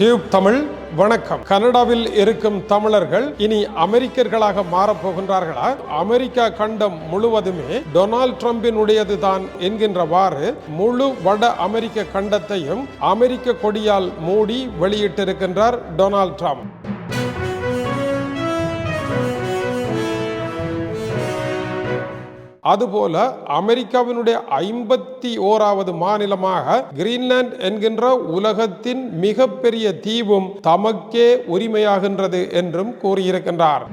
Tube Tamil வணக்கம். கனடாவில் இருக்கும் தமிழர்கள் இனி அமெரிக்கர்களாக மாறப்போகின்றார்களா? அமெரிக்கா கண்டம் முழுவதுமே டொனால்ட் ட்ரம்பினுடையது தான் என்கின்றவாறு முழு வட அமெரிக்க கண்டத்தையும் அமெரிக்க கொடியால் மூடி வெளியிட்டிருக்கின்றார் டொனால்ட் ட்ரம்ப். அதுபோல அமெரிக்காவினுடைய ஐம்பத்தி ஓராவது மாநிலமாக கிரீன்லாந்து என்கின்ற உலகத்தின் மிகப்பெரிய தீவும் தமக்கே உரிமையாகின்றது என்றும் கூறியிருக்கின்றார்.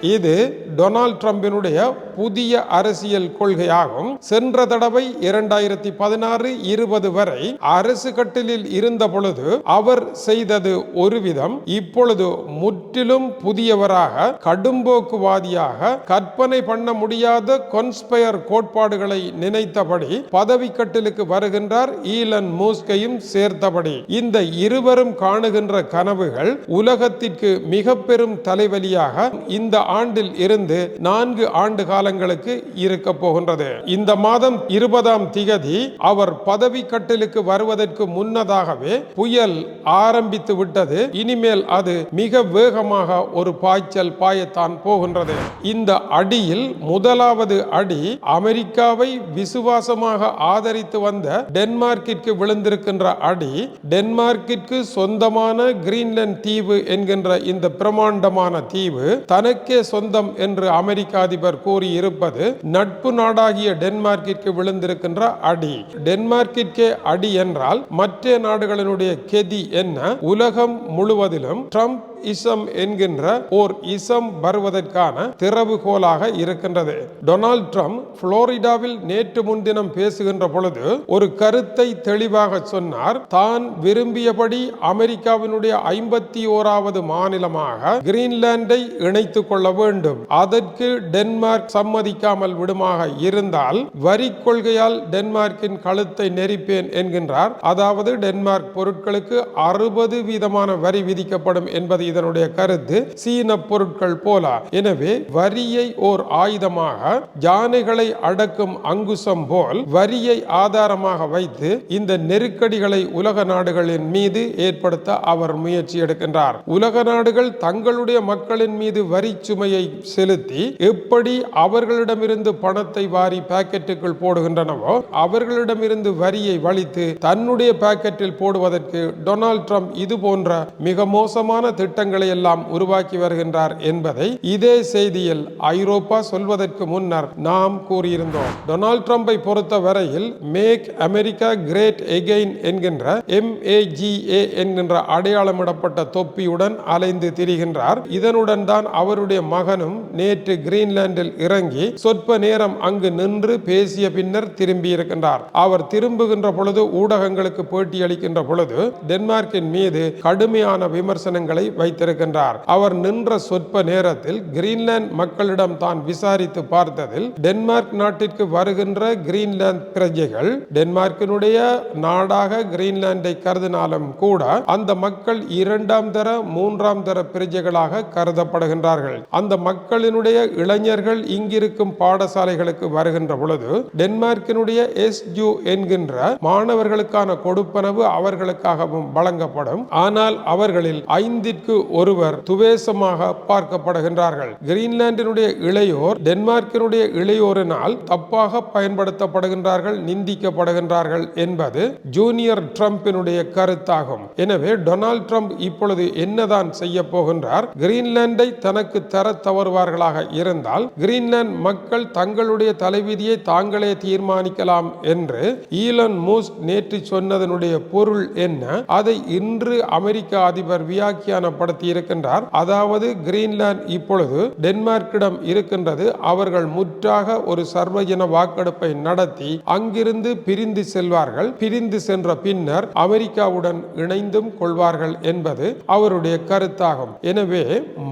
இது டொனால்ட் ட்ரம்பினுடைய புதிய அரசியல் கொள்கையாகும். சென்ற தடவை இரண்டாயிரத்தி பதினாறு இருபது வரை அரசு கட்டிலில் இருந்த பொழுது அவர் செய்தது ஒரு விதம் இப்பொழுது முற்றிலும் புதியவராக கடும்போக்குவாதியாக கற்பனை பண்ண முடியாத கொன்ஸ்பயர் கோட்பாடுகளை நினைத்தபடி பதவி கட்டிலுக்கு வருகின்றார் ஈலன் மூஸ்கையும் சேர்த்தபடி. இந்த இருவரும் காணுகின்ற கனவுகள் உலகத்திற்கு மிக பெரும் தலைவலியாக இந்த ஆண்டில் இருந்து இருந்து நான்கு ஆண்டு காலங்களுக்கு இருக்க போகின்றது. இந்த மாதம் இருபதாம் திகதி அவர் பதவி கட்டலுக்கு வருவதற்கு முன்னதாகவே புயல் ஆரம்பித்து விட்டது. இனிமேல் அது மிக வேகமாக ஒரு பாய்ச்சல் பாயத்தான் போகின்றது. இந்த அடியில் முதலாவது அடி அமெரிக்காவை விசுவாசமாக ஆதரித்து வந்த டென்மார்க்கிற்கு விழுந்திருக்கின்ற அடி டென்மார்க்கிற்கு சொந்தமான கிரீன்லாந்து தீவு என்கின்ற இந்த பிரமாண்டமான தீவு தனக்கே சொந்தம் என்று என்று அமெரிக்க அதிபர் கூறியிருப்பது நட்பு நாடாகிய டென்மார்க்கிற்கு விழுந்திருக்கின்ற அடி. டென்மார்க்கிற்கே அடி என்றால் மற்ற நாடுகளினுடைய கெதி என்ன? உலகம் முழுவதிலும் ட்ரம்ப் இசம் என்கின்ற ஓர் இசம் வருவதற்கான திறவுகோலாக இருக்கின்றது. டொனால்ட் ட்ரம்ப் புளோரிடாவில் நேற்று முன்தினம் பேசுகின்ற பொழுது ஒரு கருத்தை தெளிவாக சொன்னார். தான் விரும்பியபடி அமெரிக்காவினுடைய ஐம்பத்தி ஓராவது மாநிலமாக கிரீன்லாண்டை இணைத்துக் கொள்ள வேண்டும். அதற்கு டென்மார்க் சம்மதிக்காமல் விடுமாக இருந்தால் வரி கொள்கையால் டென்மார்க்கின் கழுத்தை நெரிப்பேன் என்கின்றார். அதாவது டென்மார்க் பொருட்களுக்கு அறுபது வீதமான வரி விதிக்கப்படும் என்பது இதனுடைய கருத்து சீன பொருட்கள் போல. எனவே வரியை ஓர் ஆயுதமாக யானைகளை அடக்கும் அங்குசம் போல் வரியை ஆதாரமாக வைத்து இந்த நெருக்கடிகளை உலக நாடுகளின் மீது ஏற்படுத்த அவர் முயற்சி எடுக்கின்றார். உலக நாடுகள் தங்களுடைய மக்களின் மீது வரி சுமையை செலுத்தி எப்படி அவர்களிடமிருந்து பணத்தை வாரி பாக்கெட்டுக்குள் போடுகின்றனவோ அவர்களிடமிருந்து வரியை வலித்து தன்னுடைய பாக்கெட்டில் போடுவதற்கு டொனால்ட் ட்ரம்ப் இது போன்ற மிக மோசமான சட்டங்களை எல்லாம் உருவாக்கி வருகின்றார் என்பதை இதே செய்தியில் ஐரோப்பா சொல்வதற்கு முன்னர் நாம் கூறியிருந்தோம். டொனால்ட் ட்ரம்பை பொறுத்த வரையில் மேக் அமெரிக்கா கிரேட் எகெயின் என்கின்ற எம்ஏஜிஏ என்கின்ற அடையாளமிடப்பட்ட தொப்பியுடன் அலைந்து திரிகின்றார். இதனுடன் தான் அவருடைய மகனும் நேற்று கிரீன்லாந்தில் இறங்கி சொற்ப நேரம் அங்கு நின்று பேசிய பின்னர் திரும்பி இருக்கின்றார் அவர் திரும்புகின்ற பொழுது ஊடகங்களுக்கு பேட்டியளிக்கின்ற பொழுது டென்மார்க்கின் மீது கடுமையான விமர்சனங்களை வைத்திருக்கின்றார். அவர் நின்ற சொற்ப நேரத்தில் கிரீன்லாந்து மக்களிடம் தான் விசாரித்து பார்த்ததில் டென்மார்க் நாட்டிற்கு வருகின்ற கிரீன்லாந்து பிரஜைகள் டென்மார்க்கினுடைய நாடாக கிரீன்லாண்டை கருதினாலும் கூட அந்த மக்கள் இரண்டாம் தர மூன்றாம் தர பிரஜைகளாக கருதப்படுகின்றார்கள். அந்த மக்களினுடைய இளைஞர்கள் இங்கிருக்கும் பாடசாலைகளுக்கு வருகின்ற பொழுது டென்மார்க்கினுடைய எஸ் ஜூ என்கின்ற மாணவர்களுக்கான கொடுப்பனவு அவர்களுக்காகவும் வழங்கப்படும். ஆனால் அவர்களில் ஐந்திற்கு ஒருவர் துவேசமாக பார்க்கப்படுகின்றார்கள். கிரீன்லாந்தினுடைய இளையோர் டென்மார்க்கினுடைய இளையோரினால் தப்பாக பயன்படுத்தப்படுகின்றார்கள் நிந்திக்கப்படுகின்றார்கள் என்பது ஜூனியர் டிரம்பினுடைய கருத்தாகும். எனவே டொனால்ட் ட்ரம்ப் இப்பொழுது என்னதான் செய்ய போகின்றார்? கிரீன்லாந்தை தனக்கு தர தவறுவார்களாக இருந்தால் கிரீன்லாந்து மக்கள் தங்களுடைய தலைவிதியை தாங்களே தீர்மானிக்கலாம் என்று ஈலன் மூஸ் நேற்று சொன்னதனுடைய பொருள் என்ன? அதை இன்று அமெரிக்க அதிபர் ஏற்படுத்தி இருக்கின்றார் அதாவது கிரீன்லாந்து இப்பொழுது டென்மார்க்கிடம் இருக்கின்றது. அவர்கள் முற்றாக ஒரு சர்வஜன வாக்கெடுப்பை நடத்தி அங்கிருந்து பிரிந்து செல்வார்கள். பிரிந்து சென்ற பின்னர் அமெரிக்காவுடன் இணைந்தும் கொள்வார்கள் என்பது அவருடைய கருத்தாகும். எனவே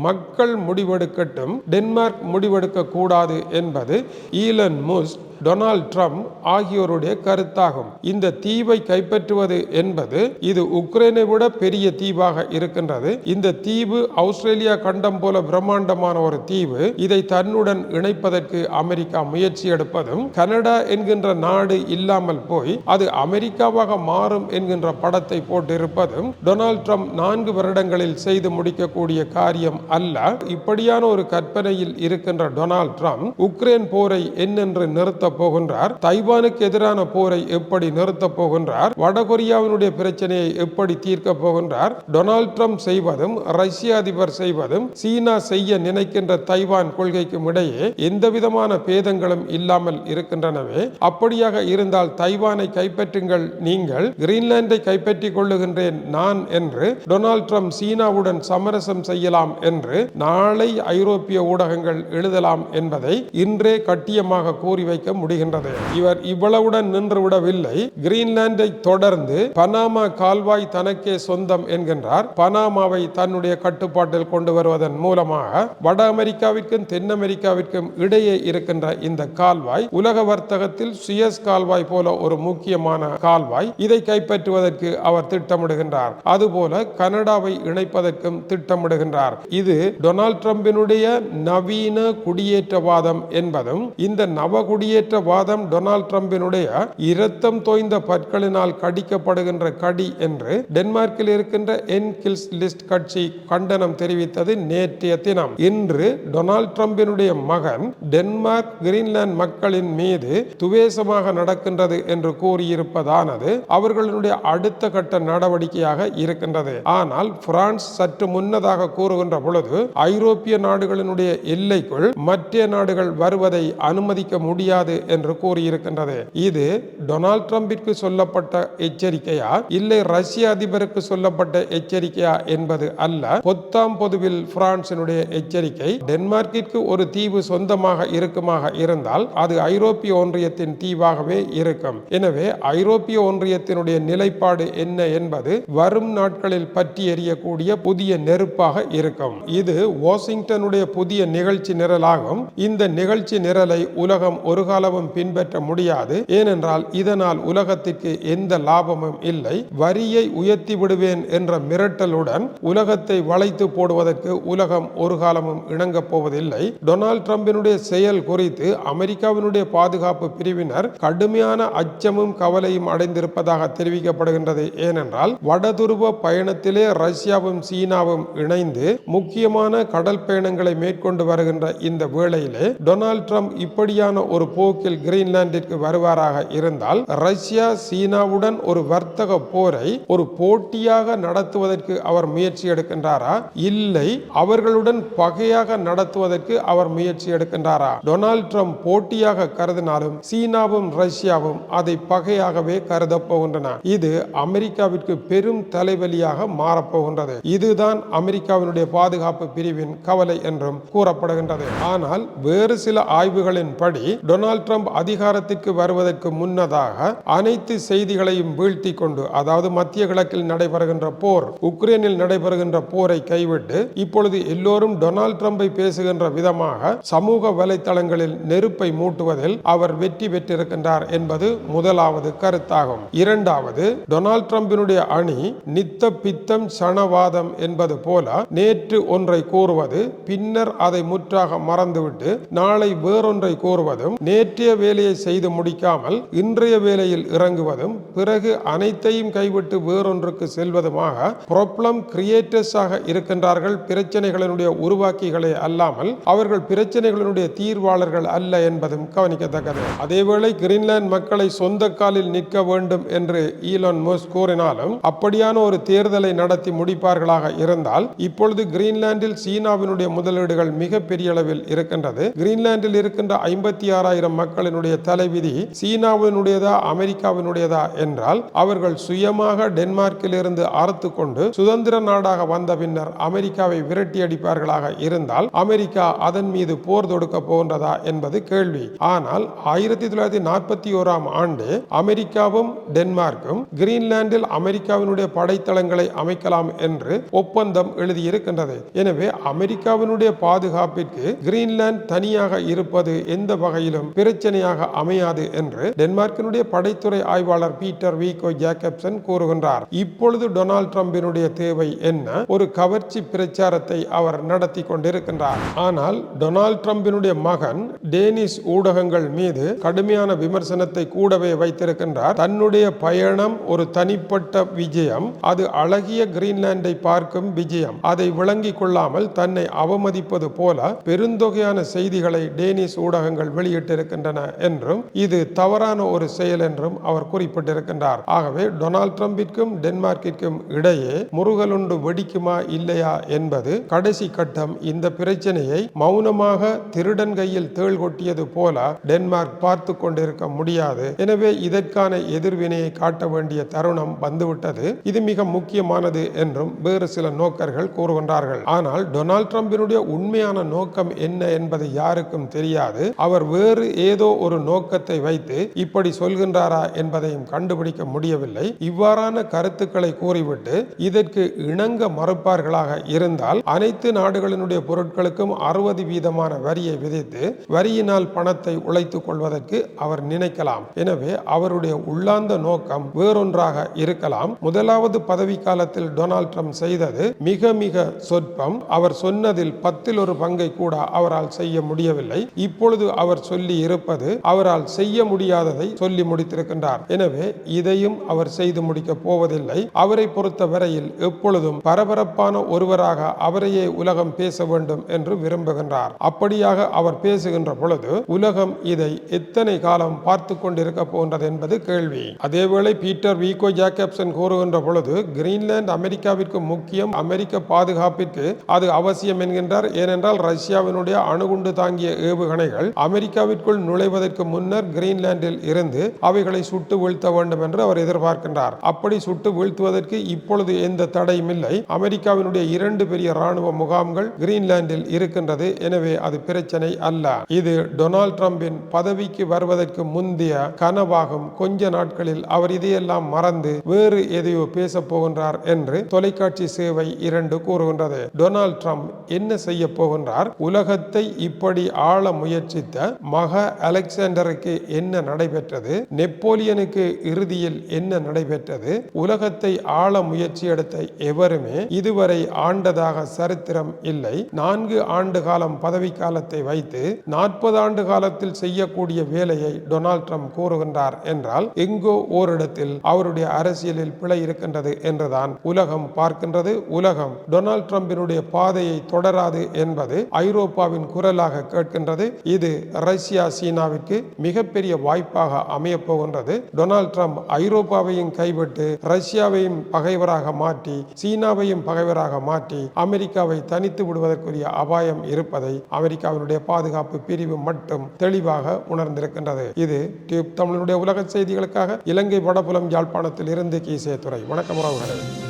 மக்கள் முடிவெடுக்கட்டும் டென்மார்க் முடிவெடுக்க கூடாது என்பது ஈலன் முஸ்ட் டொனால்ட் ட்ரம்ப் ஆகியோருடைய கருத்தாகும். இந்த தீவை கைப்பற்றுவது என்பது இது உக்ரைனை விட பெரிய தீவாக இருக்கின்றது. இந்த தீவு ஆஸ்திரேலியா கண்டம் போல பிரம்மாண்டமான ஒரு தீவு. இதை தன்னுடன் இணைப்பதற்கு அமெரிக்கா முயற்சி எடுப்பதும் கனடா என்கின்ற நாடு இல்லாமல் போய் அது அமெரிக்காவாக மாறும் என்கின்ற படத்தை போட்டிருப்பதும் டொனால்ட் ட்ரம்ப் நான்கு வருடங்களில் செய்து முடிக்கக்கூடிய காரியம் அல்ல. இப்படியான ஒரு கற்பனையில் இருக்கின்ற டொனால்ட் ட்ரம்ப் உக்ரைன் போரை என்னென்று நிறுத்தப் போகின்றார். தைவானுக்கு எதிரான போரை எப்படி நிறுத்தப் போகின்றார்? வடகொரியாவினுடைய பிரச்சனையை எப்படி தீர்க்க போகின்றார்? டொனால்ட் ட்ரம்ப் செய்வதும் ரஷ்ய அதிபர் செய்வதும் சீனா செய்ய நினைக்கின்ற தைவான் கொள்கைக்கும் இடையே எந்த விதமான பேதங்களும் இல்லாமல் இருக்கின்றனவே. அப்படியாக இருந்தால் தைவானை கைப்பற்றுங்கள் நீங்கள். கிரீன்லாந்தை கைப்பற்றிக் கொள்ளுகின்றேன் நான் என்று டொனால்ட் ட்ரம்ப் சீனாவுடன் சமரசம் செய்யலாம் என்று நாளை ஐரோப்பிய ஊடகங்கள் எழுதலாம் என்பதை இன்றே கட்டியமாக கூறி வைக்க முடிகின்றது. இவர் இவ்வளவுடன் நின்றுவிடவில்லை கிரீன்லாந்தை தொடர்ந்து பனாமா கால்வாய் தனக்கே சொந்தம் என்கின்றார். பனாமாவை தன்னுடைய கட்டுப்பாட்டில் கொண்டு வருவதன் மூலமாக வட அமெரிக்காவிற்கும் தென் அமெரிக்காவிற்கும் இடையே இருக்கின்ற இந்த கால்வாய் உலக வர்த்தகத்தில் சுயஸ் கால்வாய் போல ஒரு முக்கியமான கால்வாய். இதை கைப்பற்றுவதற்கு அவர் திட்டமிடுகின்றார். அதுபோல கனடாவை இணைப்பதற்கும் திட்டமிடுகின்றார். இது டொனால்ட் ட்ரம்பினுடைய நவீன குடியேற்றவாதம் என்பதும் இந்த நவ குடியேற்றவாதம் டொனால்ட் ட்ரம்பினுடைய இரத்தம் தோய்ந்த பற்களினால் கடிக்கப்படுகின்ற கடி என்று டென்மார்க்கில் இருக்கின்ற என்கில்ஸ் லிஸ்ட் கட்சி கண்டனம் தெரிவித்தது நேற்றைய தினம். இன்று டொனால்ட் ட்ரம்பினுடைய மகன் டென்மார்க் கிரீன்லாந்து மக்களின் மீது துவேசமாக நடக்கின்றது என்று கூறியிருப்பதானது அவர்களுடைய அடுத்த கட்ட நடவடிக்கையாக இருக்கின்றது. ஆனால் பிரான்ஸ் சற்று முன்னதாக கூறுகின்ற பொழுது ஐரோப்பிய நாடுகளினுடைய எல்லைக்குள் மற்ற நாடுகள் வருவதை அனுமதிக்க முடியாது என்று கூறியிருக்கின்றது. இது டொனால்ட் ட்ரம்பிற்கு சொல்லப்பட்ட எச்சரிக்கையா? இல்லை ரஷ்ய அதிபருக்கு சொல்லப்பட்ட எச்சரிக்கையா என்பது அல்ல. பொத்தாம் பொதுவில் பிரான்சினுடைய எச்சரிக்கை டென்மார்க்கிற்கு ஒரு தீவு சொந்தமாக இருக்குமாக இருந்தால் அது ஐரோப்பிய ஒன்றியத்தின் தீவாகவே இருக்கும். எனவே ஐரோப்பிய ஒன்றியத்தினுடைய நிலைப்பாடு என்ன என்பது வரும் நாட்களில் பற்றி எறியக்கூடிய புதிய நெருப்பாக இருக்கும். இது வாஷிங்டனுடைய புதிய நிகழ்ச்சி நிரலாகும். இந்த நிகழ்ச்சி நிரலை உலகம் ஒரு எவ்வளவும் பின்பற்ற முடியாது. ஏனென்றால் இதனால் உலகத்திற்கு எந்த லாபமும் இல்லை. வரியை உயர்த்தி விடுவேன் என்ற மிரட்டலுடன் உலகத்தை வளைத்து போடுவதற்கு உலகம் ஒரு காலமும் இணங்கப் போவதில்லை. டொனால்ட் ட்ரம்பினுடைய செயல் குறித்து அமெரிக்காவினுடைய பாதுகாப்பு பிரிவினர் கடுமையான அச்சமும் கவலையும் அடைந்திருப்பதாக தெரிவிக்கப்படுகின்றது. ஏனென்றால் வடதுருவ பயணத்திலே ரஷ்யாவும் சீனாவும் இணைந்து முக்கியமான கடல் பயணங்களை மேற்கொண்டு வருகின்ற இந்த வேளையிலே டொனால்ட் ட்ரம்ப் இப்படியான ஒரு போக்கு போக்கில் கிரீன்லாந்திற்கு வருவாராக இருந்தால் ரஷ்யா சீனாவுடன் ஒரு வர்த்தக போரை ஒரு போட்டியாக நடத்துவதற்கு அவர் முயற்சி எடுக்கின்றாரா? இல்லை அவர்களுடன் பகையாக நடத்துவதற்கு அவர் முயற்சி எடுக்கின்றாரா? டொனால்ட் ட்ரம்ப் போட்டியாக கருதினாலும் சீனாவும் ரஷ்யாவும் அதை பகையாகவே கருத போகின்றன. இது அமெரிக்காவிற்கு பெரும் தலைவலியாக மாறப்போகின்றது இதுதான் அமெரிக்காவினுடைய பாதுகாப்பு பிரிவின் கவலை என்றும் கூறப்படுகின்றது. ஆனால் வேறு சில ஆய்வுகளின்படி டொனால்ட் ட்ரம்ப் அதிகாரத்திற்கு வருவதற்கு முன்னதாக அனைத்து செய்திகளையும் வீழ்த்தி கொண்டு அதாவது மத்திய கிழக்கில் நடைபெறுகின்ற போர் உக்ரைனில் நடைபெறுகின்ற போரை கைவிட்டு இப்பொழுது எல்லோரும் டொனால்ட் ட்ரம்பை பேசுகின்ற விதமாக சமூக வலைதளங்களில் நெருப்பை மூட்டுவதில் அவர் வெற்றி பெற்றிருக்கின்றார் என்பது முதலாவது கருத்தாகும். இரண்டாவது டொனால்ட் ட்ரம்பினுடைய அணி நித்த பித்தம் சனவாதம் என்பது போல நேற்று ஒன்றை கூறுவது பின்னர் அதை முற்றாக மறந்துவிட்டு நாளை வேறொன்றை கூறுவதும் நேற்று நேற்றைய வேலையை செய்து முடிக்காமல் இன்றைய வேலையில் இறங்குவதும் பிறகு அனைத்தையும் கைவிட்டு வேறொன்றுக்கு செல்வதுமாக ப்ராப்ளம் கிரியேட்டர்ஸாக இருக்கின்றார்கள். பிரச்சனைகளினுடைய உருவாக்கிகளே அல்லாமல் அவர்கள் பிரச்சனைகளினுடைய தீர்வாளர்கள் அல்ல என்பதும் கவனிக்கத்தக்கது. அதேவேளை கிரீன்லாந்து மக்களை சொந்த காலில் நிற்க வேண்டும் என்று ஈலான் மோஸ் கூறினாலும் அப்படியான ஒரு தேர்தலை நடத்தி முடிப்பார்களாக இருந்தால் இப்பொழுது கிரீன்லாந்தில் சீனாவினுடைய முதலீடுகள் மிகப்பெரிய அளவில் இருக்கின்றது. கிரீன்லாந்தில் இருக்கின்ற ஐம்பத்தி ஆறாயிரம் மக்களினுடைய தலைவிதி சீனாவினுடையதா அமெரிக்காவினுடையதா என்றால் அவர்கள் சுயமாக டென்மார்க்கில் இருந்து அறுத்து கொண்டு சுதந்திர நாடாக வந்த பின்னர் அமெரிக்காவை விரட்டி அடிப்பார்களாக இருந்தால் அமெரிக்கா அதன் மீது போர் தொடுக்க போகின்றதா என்பது கேள்வி. ஆனால் ஆயிரத்தி தொள்ளாயிரத்தி நாற்பத்தி ஓராம் ஆண்டு அமெரிக்காவும் டென்மார்க்கும் கிரீன்லாந்தில் அமெரிக்காவினுடைய படைத்தளங்களை அமைக்கலாம் என்று ஒப்பந்தம் எழுதியிருக்கின்றது. எனவே அமெரிக்காவினுடைய பாதுகாப்பிற்கு கிரீன்லாந்து தனியாக இருப்பது எந்த வகையிலும் பிற பிரச்சனையாக அமையாது என்று டென்மார்க்கினுடைய படைத்துறை ஆய்வாளர் பீட்டர் வீகோ ஜேக்கப்சன் கூறுகின்றார். இப்பொழுது டொனால்ட் ட்ரம்பினுடைய தேவை என்ன? ஒரு கவர்ச்சி பிரச்சாரத்தை அவர் நடத்தி கொண்டிருக்கின்றார். ஆனால் டொனால்ட் ட்ரம்பினுடைய மகன் டேனிஷ் ஊடகங்கள் மீது கடுமையான விமர்சனத்தை கூடவே வைத்திருக்கின்றார். தன்னுடைய பயணம் ஒரு தனிப்பட்ட விஜயம். அது அழகிய கிரீன்லாண்டை பார்க்கும் விஜயம். அதை விளங்கிக் கொள்ளாமல் தன்னை அவமதிப்பது போல பெருந்தொகையான செய்திகளை டேனிஷ் ஊடகங்கள் வெளியிட்டிருக்கின்றன. இருக்கின்றன என்றும் இது தவறான ஒரு செயல் என்றும் அவர் குறிப்பிட்டிருக்கின்றார். ஆகவே டொனால்ட் ட்ரம்பிற்கும் டென்மார்க்கிற்கும் இடையே முருகலுண்டு வெடிக்குமா இல்லையா என்பது கடைசி கட்டம். இந்த பிரச்சனையை மௌனமாக திருடன் கையில் தேள் கொட்டியது போல டென்மார்க் பார்த்து கொண்டிருக்க முடியாது. எனவே இதற்கான எதிர்வினையை காட்ட வேண்டிய தருணம் வந்துவிட்டது. இது மிக முக்கியமானது என்றும் வேறு சில நோக்கர்கள் கூறுகின்றார்கள். ஆனால் டொனால்ட் ட்ரம்பினுடைய உண்மையான நோக்கம் என்ன என்பது யாருக்கும் தெரியாது. அவர் வேறு ஏதோ ஒரு நோக்கத்தை வைத்து இப்படி சொல்கின்றாரா என்பதையும் கண்டுபிடிக்க முடியவில்லை. இவ்வாறான கருத்துக்களை கூறிவிட்டு இதற்கு இணங்க மறுப்பார்களாக இருந்தால் அனைத்து நாடுகளினுடைய பொருட்களுக்கும் அறுபது வீதமான வரியை விதித்து வரியினால் பணத்தை உழைத்துக் கொள்வதற்கு அவர் நினைக்கலாம். எனவே அவருடைய உள்ளார்ந்த நோக்கம் வேறொன்றாக இருக்கலாம். முதலாவது பதவி காலத்தில் டொனால்ட் ட்ரம்ப் செய்தது மிக மிக சொற்பம். அவர் சொன்னதில் பத்தில் ஒரு பங்கை கூட அவரால் செய்ய முடியவில்லை. இப்பொழுது அவர் சொல்லி இருப்பது அவரால் செய்ய முடியாததை சொல்லி முடித்திருக்கின்றார். எனவே இதையும் அவர் செய்து முடிக்க போவதில்லை. அவரை பொறுத்த வரையில் எப்பொழுதும் பரபரப்பான ஒருவராக அவரையே உலகம் பேச வேண்டும் என்று விரும்புகின்றார். அப்படியாக அவர் பேசுகின்ற பொழுது உலகம் இதை எத்தனை காலம் பார்த்து கொண்டிருக்க போன்றது என்பது கேள்வி. அதேவேளை பீட்டர் வீகோ ஜாக்கப்சன் கூறுகின்ற பொழுது கிரீன்லாந்து அமெரிக்காவிற்கு முக்கியம் அமெரிக்க பாதுகாப்பிற்கு அது அவசியம் என்கின்றார். ஏனென்றால் ரஷ்யாவினுடைய அணுகுண்டு தாங்கிய ஏவுகணைகள் அமெரிக்காவிற்குள் நுழைவதற்கு முன்னர் கிரீன்லாந்தில் இருந்து அவைகளை சுட்டு வீழ்த்த வேண்டும் என்று அவர் எதிர்பார்க்கின்றார். அப்படி சுட்டு வீழ்த்துவதற்கு இப்பொழுது எந்த தடையும் இல்லை. அமெரிக்காவினுடைய இரண்டு பெரிய ராணுவ முகாம்கள் கிரீன்லாந்தில் இருக்கின்றது. எனவே அது பிரச்சனை அல்ல. இது டொனால்ட் டிரம்பின் பதவிக்கு வருவதற்கு முந்தைய கனவாகும். கொஞ்ச நாட்களில் அவர் இதையெல்லாம் மறந்து வேறு எதையோ பேச போகின்றார் என்று தொலைக்காட்சி சேவை இரண்டு கூறுகின்றது. டொனால்ட் ட்ரம்ப் என்ன செய்ய போகின்றார்? உலகத்தை இப்படி ஆள முயற்சித்த மக அலெக்சாண்டருக்கு என்ன நடைபெற்றது? நெப்போலியனுக்கு இறுதியில் என்ன நடைபெற்றது? உலகத்தை ஆள முயற்சி எடுத்த எவருமே இதுவரை ஆண்டதாக சரித்திரம் இல்லை. நான்கு ஆண்டு காலம் பதவி காலத்தை வைத்து நாற்பது ஆண்டு காலத்தில் செய்யக்கூடிய வேலையை டொனால்ட் ட்ரம்ப் கூறுகின்றார் என்றால் எங்கோ ஓரிடத்தில் அவருடைய அரசியலில் பிழை இருக்கின்றது என்றுதான் உலகம் பார்க்கின்றது. உலகம் டொனால்ட் ட்ரம்பினுடைய பாதையை தொடராது என்பது ஐரோப்பாவின் குரலாக கேட்கின்றது. இது ரஷ்யா சீனாவிற்கு மிகப்பெரிய வாய்ப்பாக அமைய போகின்றது. டொனால்ட் ட்ரம்ப் ஐரோப்பாவையும் கைவிட்டு ரஷ்யாவையும் பகைவராக மாற்றி சீனாவையும் பகைவராக மாற்றி அமெரிக்காவை தனித்து விடுவதற்குரிய அபாயம் இருப்பதை அமெரிக்காவினுடைய பாதுகாப்பு பிரிவு மட்டும் தெளிவாக உணர்ந்திருக்கின்றது. இது டியூப் தமிழனுடைய உலக செய்திகளுக்காக இலங்கை வடபுலம் யாழ்ப்பாணத்தில் இருந்து கீசே துறை வணக்கம் உறவுகளே.